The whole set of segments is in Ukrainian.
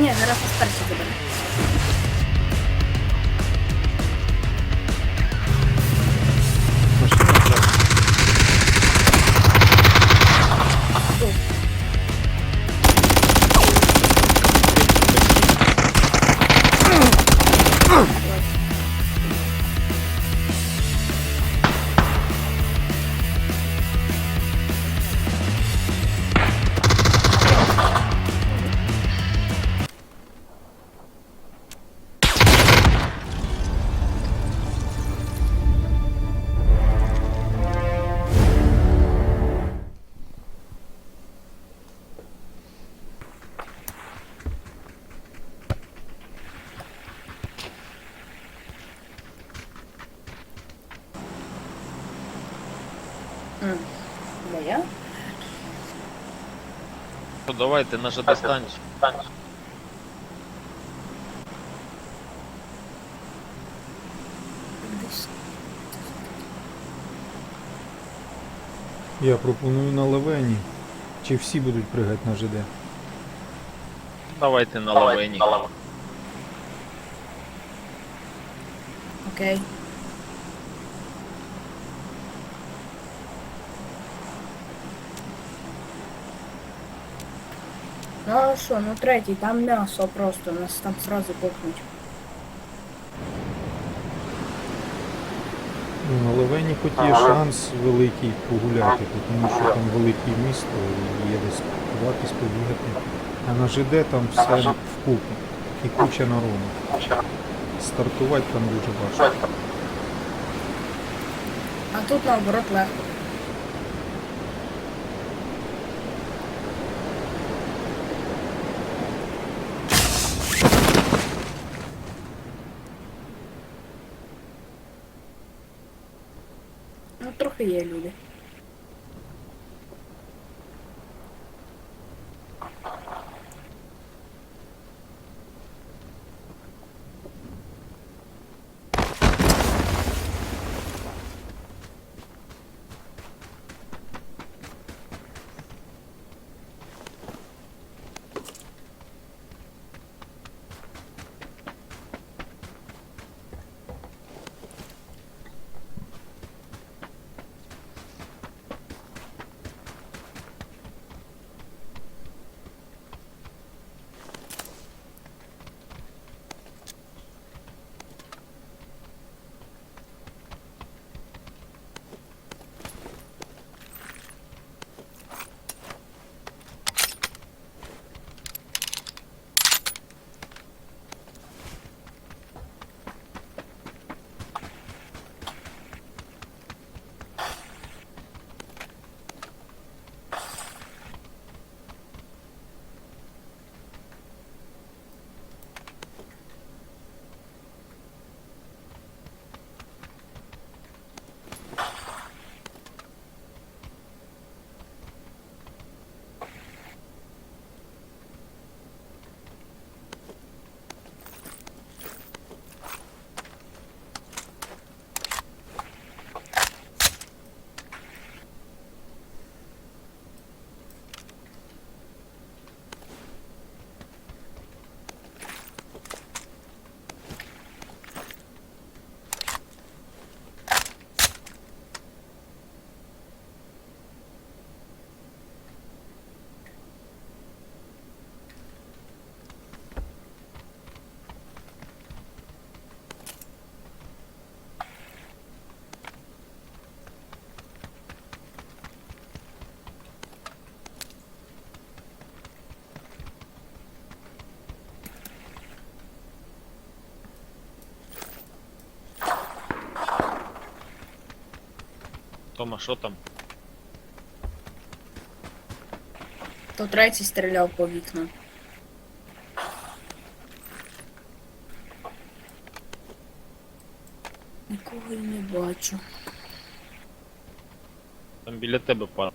ні, зараз спершу забере. Машина М, Де я? Ну, давайте на ЖД станцію. Десь. Я пропоную на лавені. Чи всі будуть пригати на ЖД? Давайте на лавені. Окей. Ну що, ну третій, там м'ясо просто, нас там сразу копнуть. Ну, на лавені хоч є шанс великий погуляти, тому що там велике місто і є десь куватись, побігати. А на ЖД там все вкупі і куча народу. Стартувати там дуже важко. А тут наоборот легко. Ну, трохи є Тома, що там? То третій стріляв по вікнам. Нікого й не бачу. Там біля тебе пара.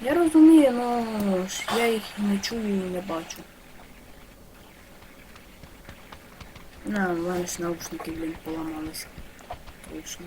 Я розумію, ну ж я їх не чую і не бачу. На, в мене ж наушники, блін, поламалися. Точно.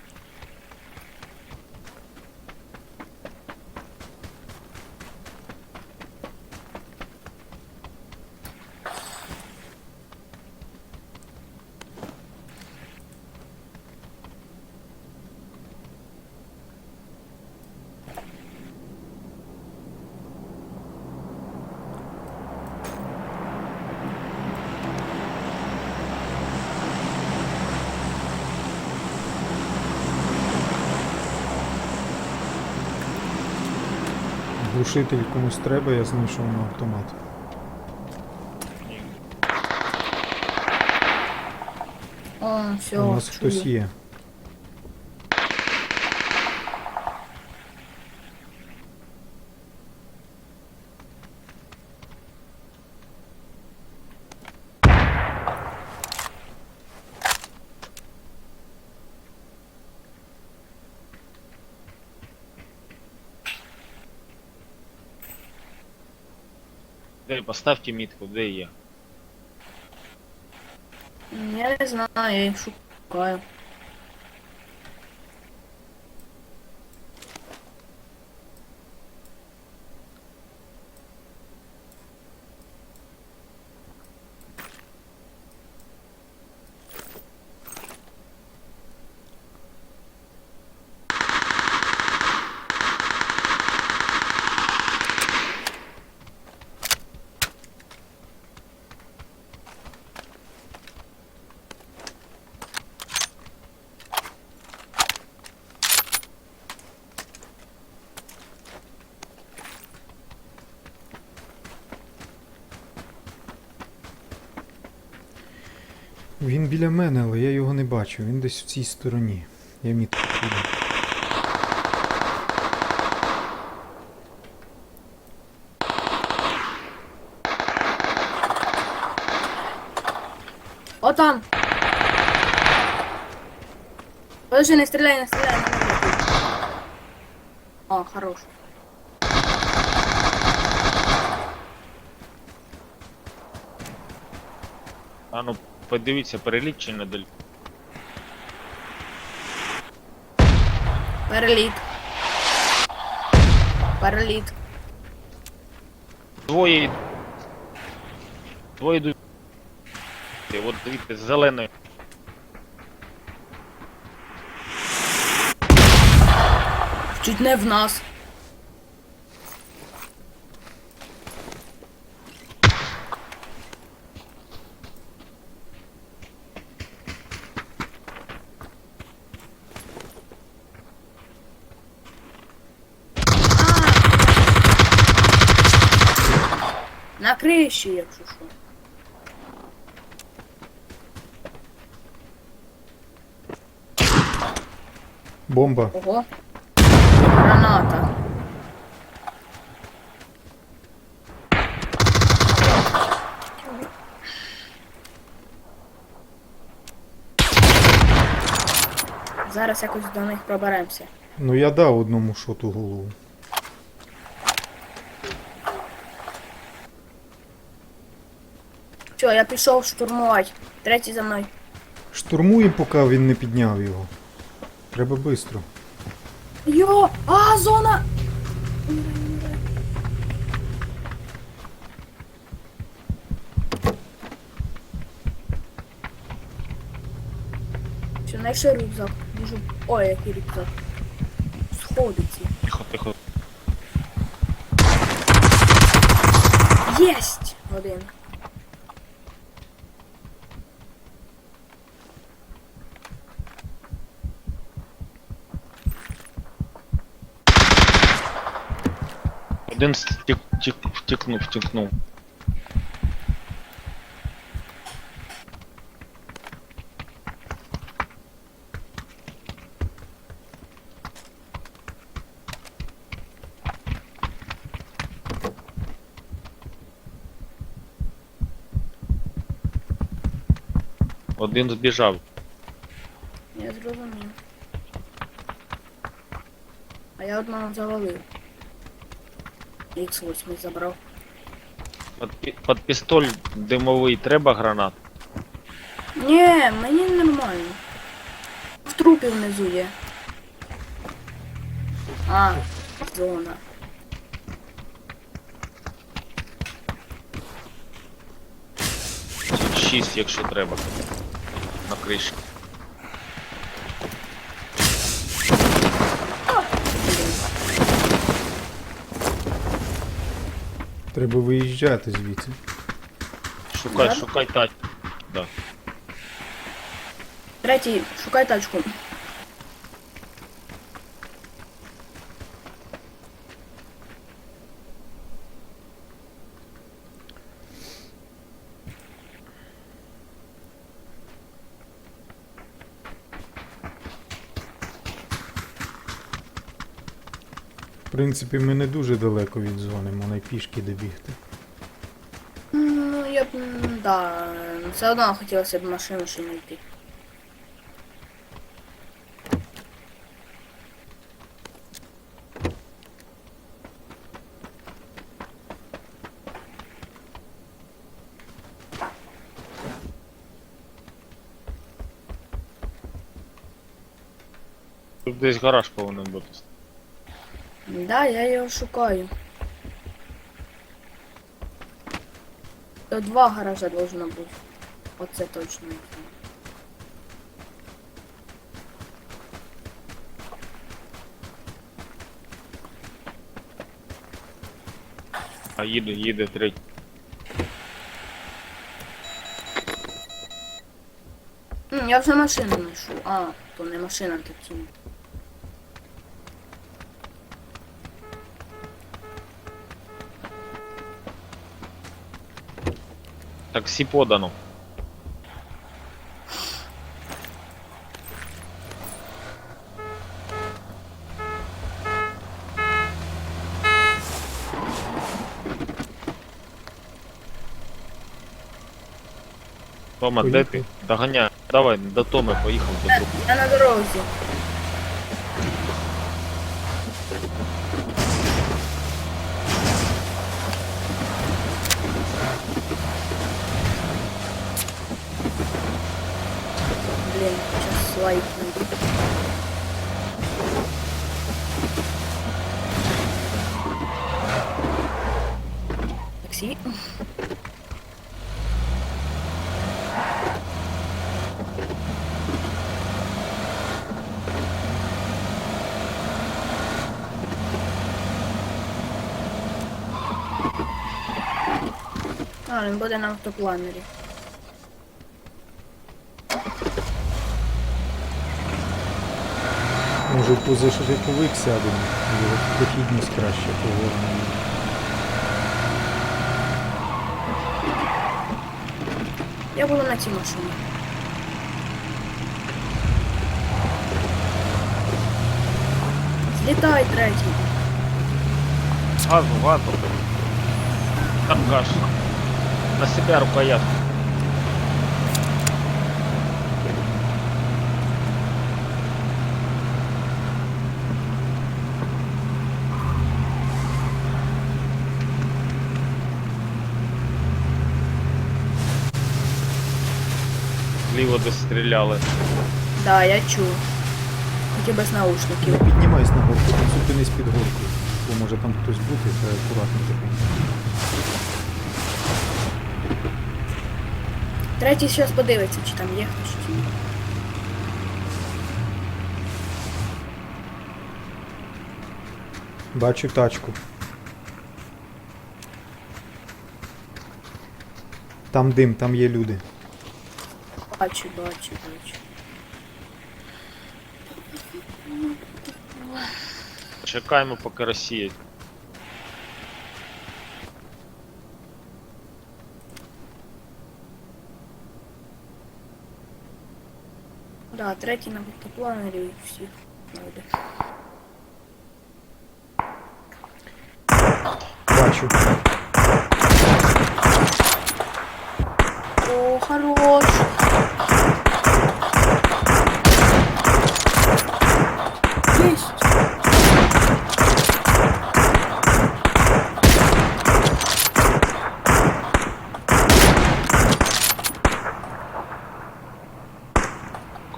Глушитель комусь треба, я знайшов на автомат. О, все, У нас хтось є. Де, поставте мітку, де я. Я не знаю, я їх шукаю. Він біля мене, але я його не бачу. Він десь в цій стороні. Я мітку піду. О там! Подожди, не стреляй, не стреляй. не надо. О, хорош. А ну, подивіться, переліт чи не доліт. Переліт. Переліт. Двоє. Двоє йдуть. От дивіться, з зеленою. Чуть не в нас. Криші, якщо що. Бомба. Ого. Граната. Зараз якось до них проберемося. Ну я дав одному шоту голову. Все, я пішов штурмувати. Третій за мною. Штурмуємо, поки він не підняв його. Треба швидко. Йо! А, зона! Все, знайшли рюкзак. Біжу. Ой, який рюкзак. Сходиться. Тихо, тихо. Єсть! Один. Один стік, тік, втікнув, втікнув. Один збіжав. Я зрозумів. А я одного завалив. Х8 забрав. Під, пі- під пістоль димовий треба гранат. Ні, мені нормально. В трупі внизу є. А, зона. Шість, якщо треба. На криші. Треба виїжджати звідси. Шукай, шукай тачку. Да. Третій, шукай тачку. В принципі, ми не дуже далеко від зони, можна й пішки добігти. Ну, я б, да, все одно хотілося б машину ще не йти. Тут десь гараж повинен бути. Да, я його шукаю. То два гаража должно бути. Оце точно. А їде, їде третій. Я вже машину знайшов. А, то не машина, то тінь. Таксі подано. Тома, де ти? Доганяй. Давай, до Томи поїхав до другого. Я на дорозі. Сейчас лайк найду. Такси. А, він буде на автопланері. Може, позашляховик сядемо, його похідність краще повернемо. Я буду на цій машині. Злітай третій. Газу, газу. Там газ. На себя рукоятку. Десь стріляли. Да, я чув. Тільки без наушників. Не піднімайся на горку, там зупинись під горкою. Бо може там хтось бути, треба акуратно зупинитися. Третій зараз подивиться, чи там є хтось чи ні. Бачу тачку. Там дим, там є люди. Бачу, бачу, бачу. Чекаємо, поки розсіять. Да, третій на автопланері і всіх знайде. Бачу.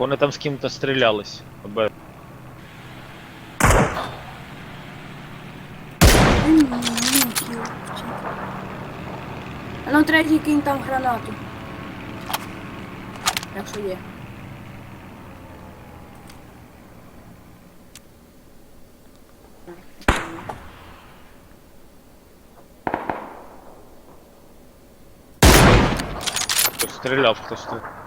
Вони там з ким-то стрілялись. Абе- А ну третій кинь там гранату. Якщо є. Стріляв, хтось стріляв.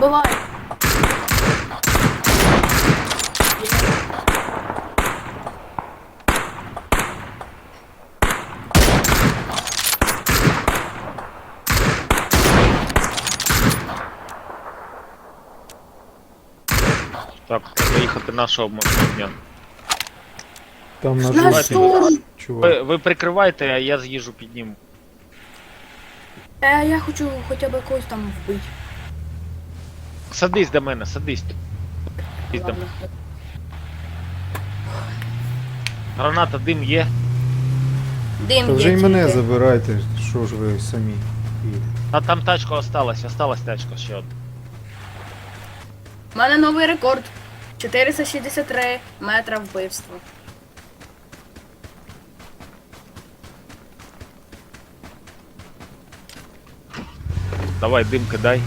Бывает. Так, треба їхати нашого дня. Там на Наш вы тур. А я з'їжу під підніму. Е, я хочу хоча б когось там вбить. Садись до мене, садись. Садись до Ладно. мене. Граната, дим є. Дим Та є вже й мене тільки. забирайте, що ж ви самі. А там тачка осталась, осталась тачка ще одна. У мене новий рекорд. 463 метра вбивства. Давай, дим кидай.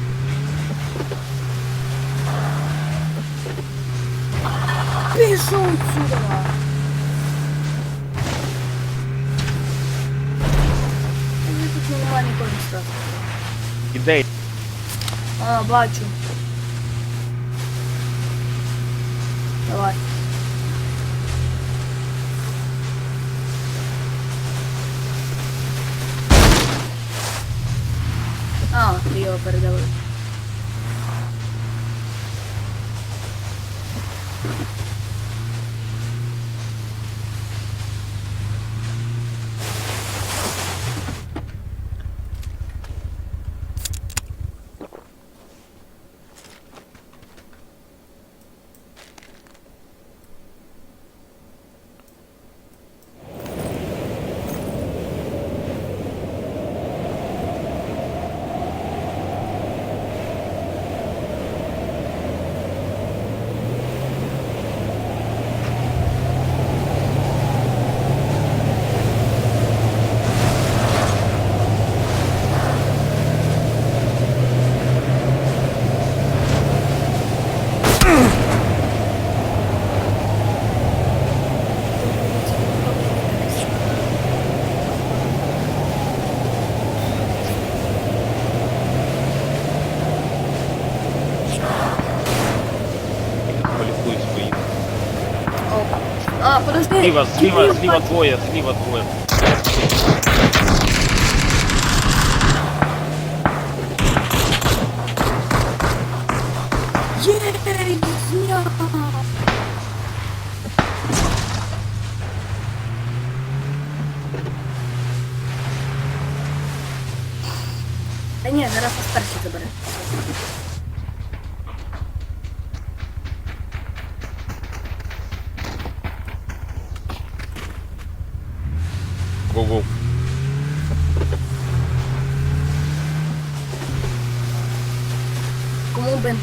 Пішов сюди. Я тут немає нікого стати. Ідей. А, бачу. Давай. А, ти його передавив. А, подожди. слива двое, слива двое. двоє, зліва двоє.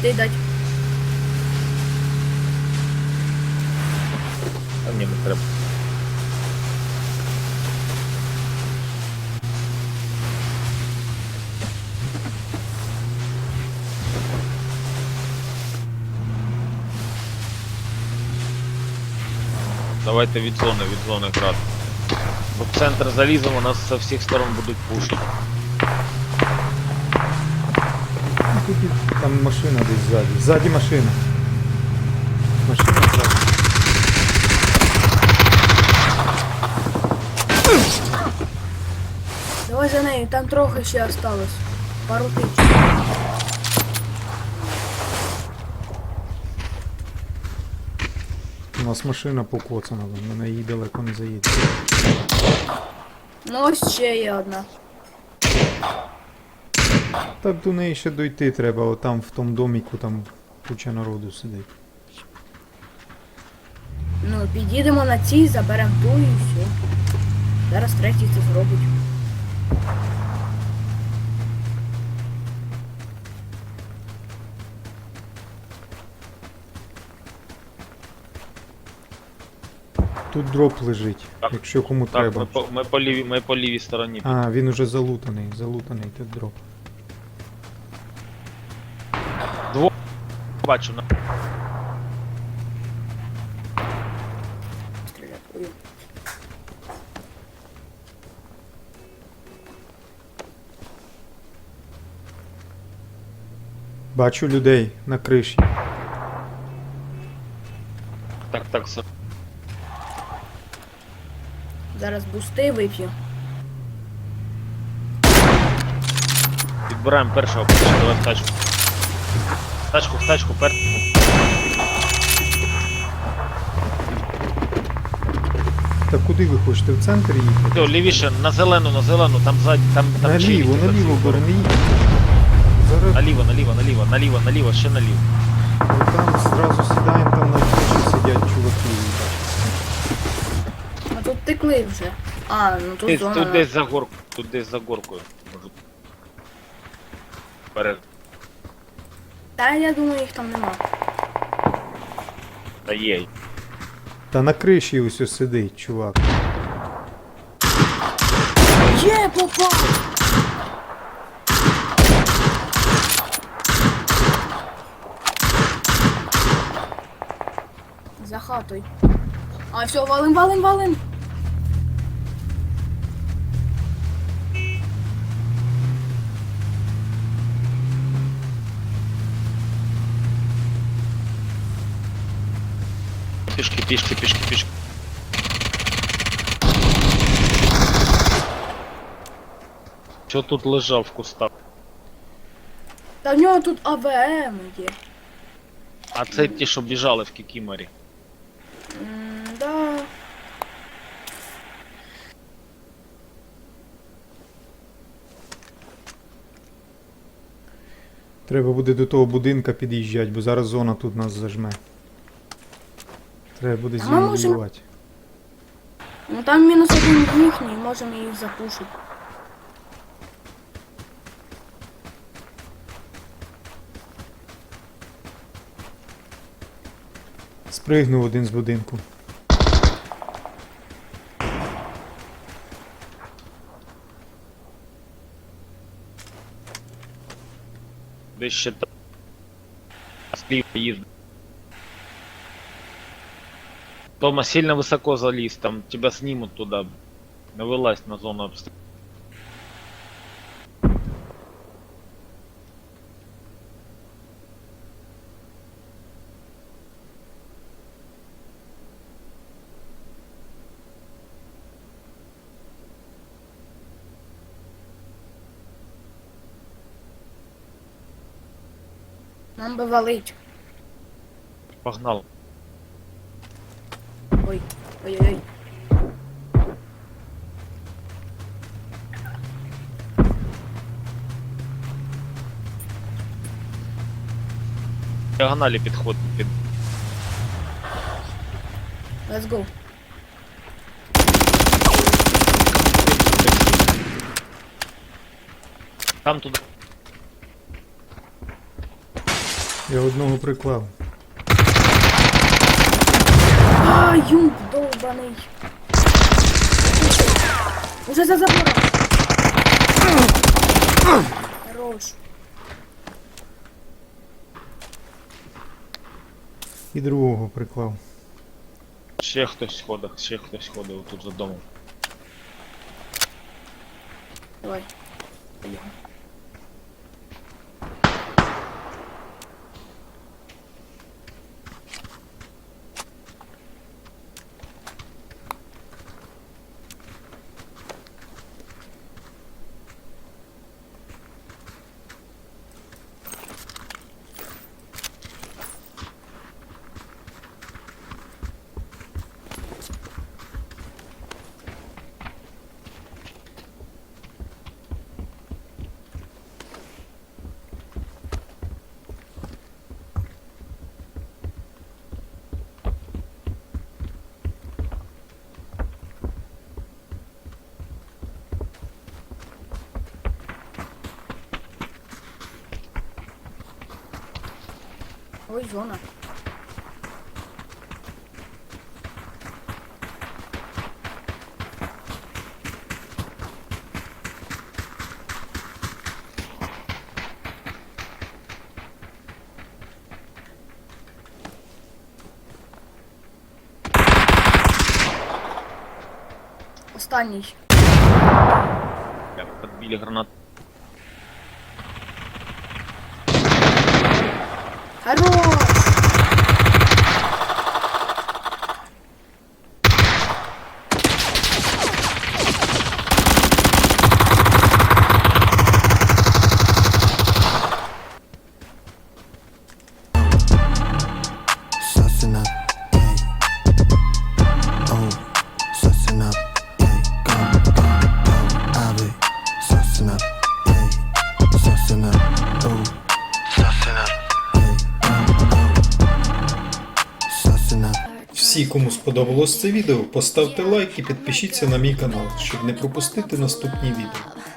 Кому бенти дать? А ні, не треба. Давайте від зони, від зони грати. Бо в центр заліземо, нас з всіх сторон будуть пушити. Ну, Там машина десь ззаді. Ззаді машина. Машина ззаді. Давай за нею, там трохи ще осталось. Пару тисяч. У нас машина покоцана, на неї далеко не заїде. Ну ще є одна. Так до неї ще дойти треба, отам в тому доміку там куча народу сидить. Ну, підійдемо на цій, заберемо ту і все. Зараз третій це зробить. Тут дроп лежить, Так, якщо кому Так, ми треба. по, ми по, лівій, ми по лівій стороні. А, він уже залутаний, залутаний тут дроп. Бачу, на. Ой. Бачу людей на криші. так, так, все. Зараз бусти вип'ю. Підбираємо першого, першого, давай в тачку. В тачку, тачку, пер. Та куди ви хочете? В центр їхати? Йо, лівіше, на зелену, на зелену, там ззаді, там, там Наліво, чиїхати, наліво, бери, не їдьте. Наліво, наліво, наліво, наліво, наліво, ще наліво. Ну там зразу сідаємо, там на криші сидять чуваки. А тут текли вже. А, ну тут Десь, зона. тут десь за горку, тут десь за горкою. Та я думаю, їх там нема. Та є. Та на криші ось сидить, чувак. Є, попав! За хатою. А, все, валим, валим, валим. Пішки, пішки, пішки. Що тут лежав в кустах? Та в нього тут АВМ є. А це ті, що біжали в Кікіморі. М, Да. Треба буде до того будинка під'їжджати, бо зараз зона тут нас зажме. Треба буде А ми можемо-. Ну там мінус один їхній, можемо їх запушити. Спригнув один з будинку. Ще там. Слів їздить. Тома сильно высоко залез, там тебя снимут туда. Вылазь на зону обстрела. Нам би валить. Погнал. Ой, ой-ой-ой. Диагоналі підход під. Let's go. Там туди. Я одного приклав. А, юмп, довбаний. Уже за забором. Хорош. І другого приклав. Ще хтось ходить, ще хтось ходить тут за домом. Давай. Ой, зона. Останній. Я підбили гранат. Хорош! Sussing кому сподобалось це відео, поставте лайк і підпишіться на мій канал, щоб не пропустити наступні відео.